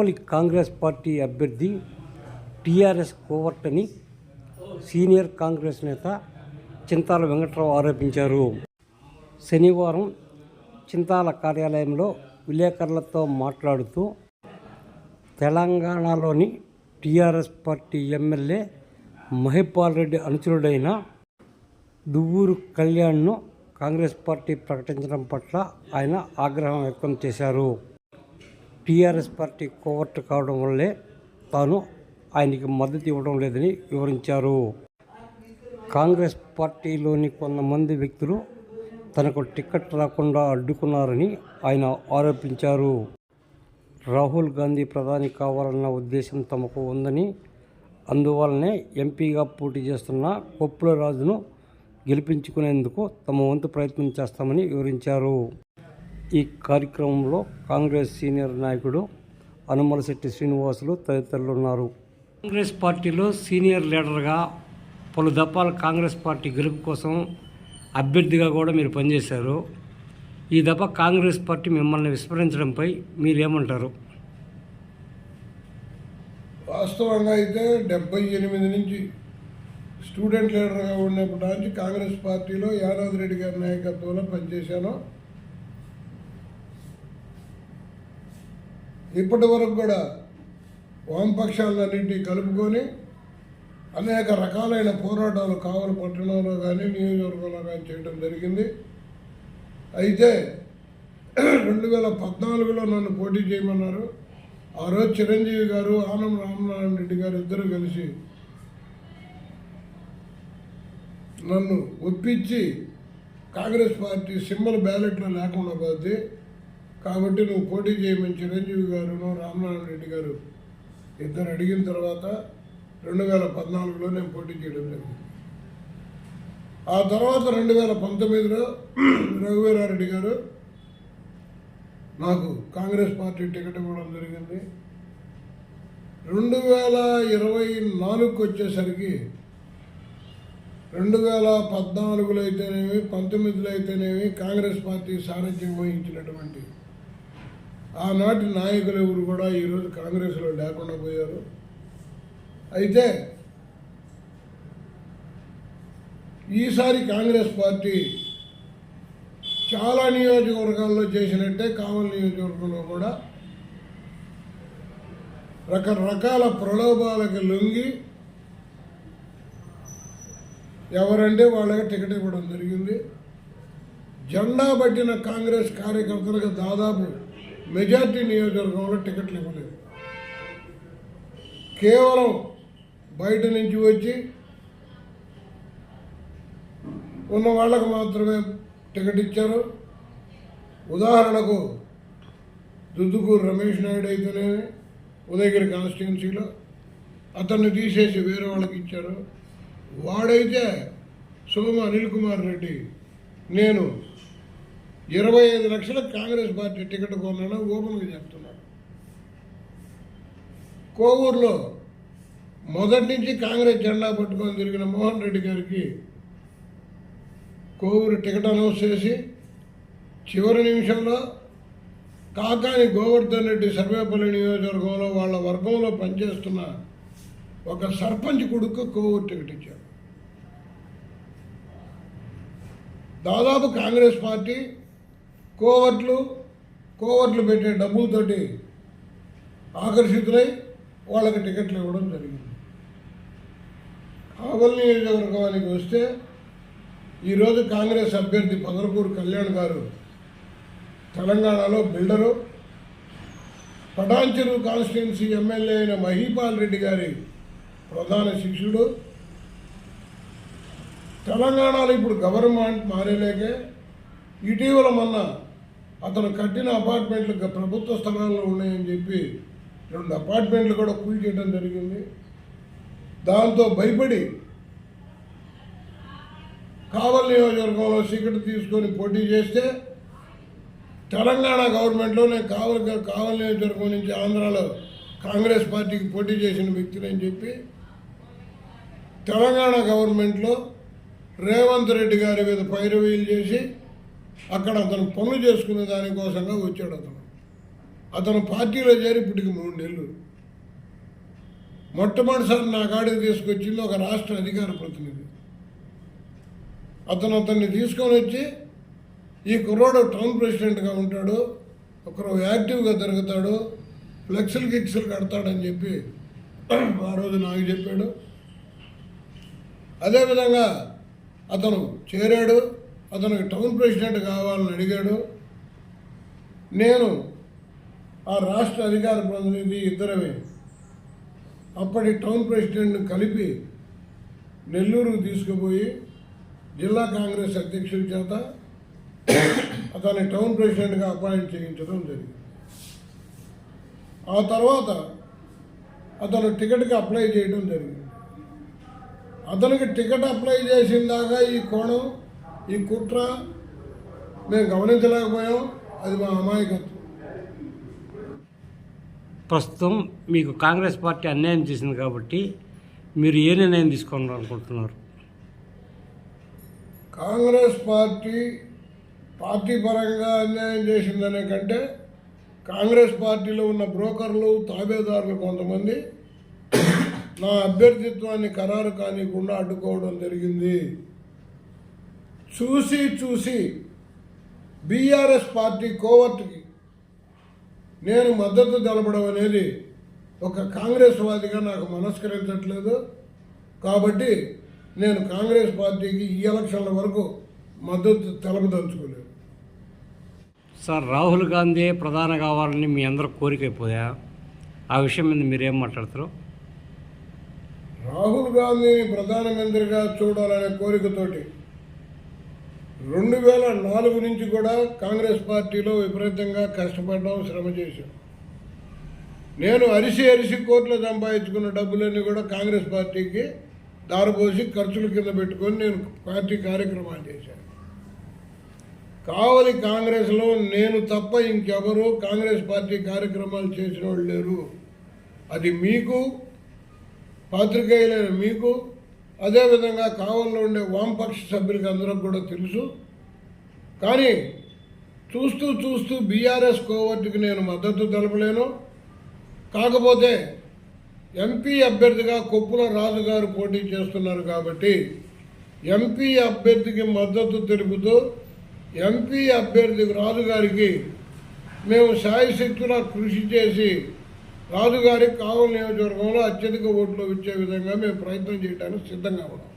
కావలి Congress party అభ్యర్థి TRS కోవర్టని senior Congress నేత చింతాల వెంకట్రావు ఆరోపించారు. శనివారం చింతాల కార్యాలయంలో విలేకరులతో మాట్లాడుతూ తెలంగాణలోని TRS party MLA Mahipal Reddy అనుచరుడైన Duvvuru కళ్యాణ్ను కాంగ్రెస్ పార్టీ ప్రకటించడం పట్ల ఆయన ఆగ్రహం వ్యక్తం చేశారు. టీఆర్ఎస్ పార్టీ కోవర్ట్ కావడం వల్లే తాను ఆయనకి మద్దతు ఇవ్వడం లేదని వివరించారు. కాంగ్రెస్ పార్టీలోని కొంతమంది వ్యక్తులు తనకు టికెట్ రాకుండా అడ్డుకున్నారని ఆయన ఆరోపించారు. రాహుల్ గాంధీ ప్రధాని కావాలన్న ఉద్దేశం తమకు ఉందని అందువల్లనే ఎంపీగా పోటీ చేస్తున్న కొప్పుల రాజును గెలిపించుకునేందుకు తమ వంతు ప్రయత్నం చేస్తామని వివరించారు. ఈ కార్యక్రమంలో కాంగ్రెస్ సీనియర్ నాయకుడు అనుమలశెట్టి శ్రీనివాసులు తదితరులు ఉన్నారు. కాంగ్రెస్ పార్టీలో సీనియర్ లీడర్గా పలు దఫాలు కాంగ్రెస్ పార్టీ గెలుపు కోసం అభ్యర్థిగా కూడా మీరు పనిచేశారు. ఈ దఫా కాంగ్రెస్ పార్టీ మిమ్మల్ని విస్మరించడంపై మీరేమంటారు? వాస్తవంగా అయితే డెబ్బై ఎనిమిది నుంచి స్టూడెంట్ లీడర్గా ఉన్నప్పటి నుంచి కాంగ్రెస్ పార్టీలో యాదవ్ రెడ్డి గారి నాయకత్వంలో పనిచేశాను. ఇప్పటి వరకు కూడా వామపక్షాలన్నింటినీ కలుపుకొని అనేక రకాలైన పోరాటాలు కావలి పట్టణంలో కానీ నియోజకవర్గంలో కానీ చేయడం జరిగింది. అయితే రెండు వేల పద్నాలుగులో నన్ను పోటీ చేయమన్నారు. ఆ రోజు చిరంజీవి గారు ఆనం రామనారాయణ రెడ్డి గారు ఇద్దరు కలిసి నన్ను ఒప్పించి కాంగ్రెస్ పార్టీ సింబల్ బ్యాలెట్లో లేకుండా పోతే కాబట్టి నువ్వు పోటీ చేయమని చిరంజీవి గారును రామనారాయణ రెడ్డి గారు ఇద్దరు అడిగిన తర్వాత రెండు వేల పద్నాలుగులో నేను పోటీ చేయడం జరిగింది. ఆ తర్వాత రెండు వేల పంతొమ్మిదిలో రఘువీరారెడ్డి గారు నాకు కాంగ్రెస్ పార్టీ టికెట్ ఇవ్వడం జరిగింది. రెండు వేల ఇరవై నాలుగుకి వచ్చేసరికి రెండు వేల పద్నాలుగులో అయితేనేమి పంతొమ్మిదిలో అయితేనేమి కాంగ్రెస్ పార్టీ సారథ్యం వహించినటువంటి ఆనాటి నాయకులు ఎవరు కూడా ఈరోజు కాంగ్రెస్లో లేకుండా పోయారు. అయితే ఈసారి కాంగ్రెస్ పార్టీ చాలా నియోజకవర్గాల్లో చేసినట్టే కావలి నియోజకవర్గంలో కూడా రకరకాల ప్రలోభాలకు లొంగి ఎవరంటే వాళ్ళకి టికెట్ ఇవ్వడం జరిగింది. జెండా పట్టిన కాంగ్రెస్ కార్యకర్తలకు దాదాపు మెజార్టీ నియోజకవర్గంలో టికెట్లు ఇవ్వలేదు. కేవలం బయట నుంచి వచ్చి ఉన్న వాళ్ళకు మాత్రమే టికెట్ ఇచ్చారు. ఉదాహరణకు దుద్దుకూరు రమేష్ నాయుడు అయితేనేమి ఉదయగిరి కాన్స్టిట్యున్సీలో అతన్ని తీసేసి వేరే వాళ్ళకి ఇచ్చారు. వాడైతే సోమ అనిల్ కుమార్ రెడ్డి నేను ఇరవై ఐదు లక్షల కాంగ్రెస్ పార్టీ టికెట్ కొన్నాను ఓపెన్గా చెప్తున్నాను కోవూరులో మొదటి నుంచి కాంగ్రెస్ జెండా పట్టుకొని తిరిగిన మోహన్ రెడ్డి గారికి కోవూరు టికెట్ అనౌన్స్ చేసి చివరి నిమిషంలో కాకాని గోవర్ధన్ రెడ్డి సర్వేపల్లి నియోజకవర్గంలో వాళ్ళ వర్గంలో పనిచేస్తున్న ఒక సర్పంచ్ కొడుకు కోవూరు టికెట్ ఇచ్చారు. దాదాపు కాంగ్రెస్ పార్టీ కోవర్ట్లు కోవర్ట్లు పెట్టే డబ్బులతోటి ఆకర్షితులై వాళ్ళకి టికెట్లు ఇవ్వడం జరిగింది. కావలి నియోజకవర్గానికి వస్తే ఈరోజు కాంగ్రెస్ అభ్యర్థి పదరపూర్ కళ్యాణ్ గారు తెలంగాణలో బిల్డరు. పటాన్చెరు కాన్స్టిట్యున్సీ ఎమ్మెల్యే అయిన మహీపాల్ రెడ్డి గారి ప్రధాన శిష్యుడు. తెలంగాణలో ఇప్పుడు గవర్నమెంట్ మారేలేకే ఇటీవల మొన్న అతను కట్టిన అపార్ట్మెంట్లు గ- ప్రభుత్వ స్థలాల్లో ఉన్నాయని చెప్పి రెండు అపార్ట్మెంట్లు కూడా కూల్చేయడం జరిగింది. దాంతో భయపడి కావల్ నియోజకవర్గంలో సీకెట్ తీసుకొని పోటీ చేస్తే తెలంగాణ గవర్నమెంట్లో నేను కావల్ కావల్ నియోజకవర్గం నుంచి ఆంధ్రాలో కాంగ్రెస్ పార్టీకి పోటీ చేసిన వ్యక్తులని అని చెప్పి తెలంగాణ గవర్నమెంట్లో రేవంత్ రెడ్డి గారి మీద పైరవీలు చేసి అక్కడ అతను పనులు చేసుకునే దానికోసంగా వచ్చాడు అతను. అతను పార్టీలో చేరి ఇప్పటికి మూడు నెలలు. మొట్టమొదటిసారి నా కాడికి తీసుకొచ్చింది ఒక రాష్ట్ర అధికార ప్రతినిధి. అతను అతన్ని తీసుకొని వచ్చి ఈ కుర్రోడు టౌన్ ప్రెసిడెంట్గా ఉంటాడు ఒకరు యాక్టివ్గా తిరుగుతాడు ఫ్లెక్సులు గిక్సులు కడతాడని చెప్పి ఆ రోజు నాకు చెప్పాడు. అదేవిధంగా అతను చేరాడు. అతనికి టౌన్ ప్రెసిడెంట్ కావాలని అడిగాడు. నేను ఆ రాష్ట్ర అధికార ప్రతినిధి ఇద్దరమే. అప్పటి టౌన్ ప్రెసిడెంట్ని కలిపి నెల్లూరుకు తీసుకుపోయి జిల్లా కాంగ్రెస్ అధ్యక్షుడి చేత అతన్ని టౌన్ ప్రెసిడెంట్గా అపాయింట్ చేయించడం జరిగింది. ఆ తర్వాత అతను టికెట్కి అప్లై చేయడం జరిగింది. అతనికి టికెట్ అప్లై చేసిన దాకా ఈ కోణం ఈ కుట్ర మేము గమనించలేకపోయాం. అది మా అమాయకత్వం. ప్రస్తుతం మీకు కాంగ్రెస్ పార్టీ అన్యాయం చేసింది కాబట్టి మీరు ఏ నిర్ణయం తీసుకోవాలనుకుంటున్నారు కాంగ్రెస్ పార్టీ పార్టీ పరంగా అన్యాయం చేసిందనే కంటే కాంగ్రెస్ పార్టీలో ఉన్న బ్రోకర్లు తాబేదారులు కొంతమంది నా అభ్యర్థిత్వాన్ని ఖరారు కానికుండా అడ్డుకోవడం జరిగింది. చూసి చూసి బీఆర్ఎస్ పార్టీ కోవర్ట్కి నేను మద్దతు తెలపడం అనేది ఒక కాంగ్రెస్ వాదిగా నాకు మనస్కరించట్లేదు. కాబట్టి నేను కాంగ్రెస్ పార్టీకి ఈ ఎలక్షన్ల వరకు మద్దతు తెలపదలుచుకోలేదు. సార్ రాహుల్ గాంధీ ప్రధాని కావాలని మీ అందరూ కోరిక అయిపోయా? ఆ విషయం మీద మీరేం మాట్లాడతారు? రాహుల్ గాంధీని ప్రధానమంత్రిగా చూడాలనే కోరికతోటి రెండు వేల నాలుగు నుంచి కూడా కాంగ్రెస్ పార్టీలో విపరీతంగా కష్టపడడం శ్రమ చేశాం. నేను అరిసి అరిసి కోట్లు సంపాదించుకున్న డబ్బులన్నీ కూడా కాంగ్రెస్ పార్టీకి దారపోసి ఖర్చుల కింద పెట్టుకొని నేను పార్టీ కార్యక్రమాలు చేశాను. కావలి కాంగ్రెస్లో నేను తప్ప ఇంకెవరు కాంగ్రెస్ పార్టీ కార్యక్రమాలు చేసిన వాళ్ళు లేరు. అది మీకు పాత్రికేయులైన మీకు అదేవిధంగా కావల్లో ఉండే వామపక్ష సభ్యులకి అందరికి కూడా తెలుసు. కానీ చూస్తూ చూస్తూ బీఆర్ఎస్ కోవర్టుకి నేను మద్దతు తెలపలేను. కాకపోతే ఎంపీ అభ్యర్థిగా కొప్పుల రాజు గారు పోటీ చేస్తున్నారు కాబట్టి ఎంపీ అభ్యర్థికి మద్దతు తెలుపుతూ ఎంపీ అభ్యర్థి రాజు గారికి మేము శాయశక్తులా కృషి చేసి రాజుగారి కావలి నియోజకవర్గంలో అత్యధిక ఓట్లు ఇచ్చే విధంగా మేము ప్రయత్నం చేయడానికి సిద్ధంగా ఉన్నాం.